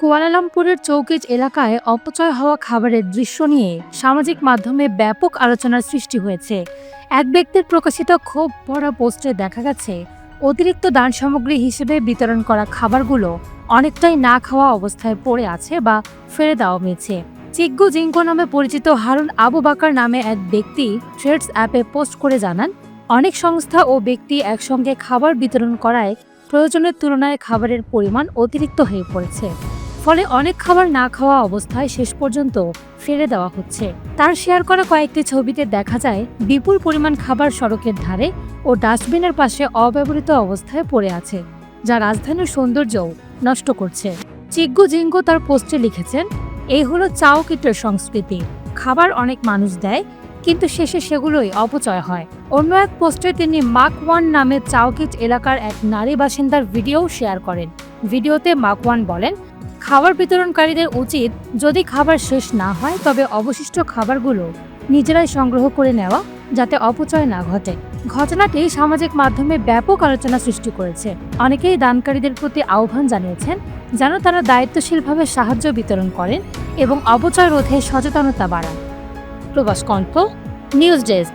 কুয়ালালামপুরের চৌকিজ এলাকায় অপচয় হওয়া খাবারের দৃশ্য নিয়ে সামাজিক মাধ্যমে ব্যাপক আলোচনার সৃষ্টি হয়েছে। এক ব্যক্তির প্রকাশিত ক্ষোভ ভরা পোস্টে দেখা গেছে, অতিরিক্ত দান সামগ্রী হিসেবে বিতরণ করা খাবারগুলো অনেকটাই না খাওয়া অবস্থায় পড়ে আছে বা ফেলে দেওয়া হয়েছে। চিগ্গু জিঙ্কো নামে পরিচিত হারুন আবু বাকার নামে এক ব্যক্তি ট্রেডস অ্যাপে পোস্ট করে জানান, অনেক সংস্থা ও ব্যক্তি একসঙ্গে খাবার বিতরণ করায় প্রয়োজনের তুলনায় খাবারের পরিমাণ অতিরিক্ত হয়ে পড়েছে। ফলে অনেক খাবার না খাওয়া অবস্থায় শেষ পর্যন্ত ফেলে দেওয়া হচ্ছে। তার শেয়ার করা কয়েকটি ছবিতে দেখা যায়, বিপুল পরিমাণ খাবার সড়কের ধারে ও ডাস্টবিনের পাশে অব্যবহৃত অবস্থায় পড়ে আছে, যা রাজধানীর সৌন্দর্যও নষ্ট করছে। চিগ্গু জিঙ্গো তার পোস্টে লিখেছেন, এই হলো চাও কিটের সংস্কৃতি। খাবার অনেক মানুষ দেয়, কিন্তু শেষে সেগুলোই অপচয় হয়। অন্য এক পোস্টে তিনি মাক ওয়ান নামে চাওকিট এলাকার এক নারী বাসিন্দার ভিডিও শেয়ার করেন। ভিডিওতে মাক ওয়ান বলেন খাবার বিতরণকারীদের উচিত যদি খাবার শেষ না হয়, তবে অবশিষ্ট খাবারগুলো নিজেরাই সংগ্রহ করে নেওয়া যাতে অপচয় না ঘটে। ঘটনাটি সামাজিক মাধ্যমে ব্যাপক আলোচনা সৃষ্টি করেছে। অনেকেই দানকারীদের প্রতি আহ্বান জানিয়েছেন যেন তারা দায়িত্বশীলভাবে সাহায্য বিতরণ করেন এবং অপচয় রোধে সচেতনতা বাড়ান। প্রবাস কণ্ঠ, নিউজ ডেস্ক।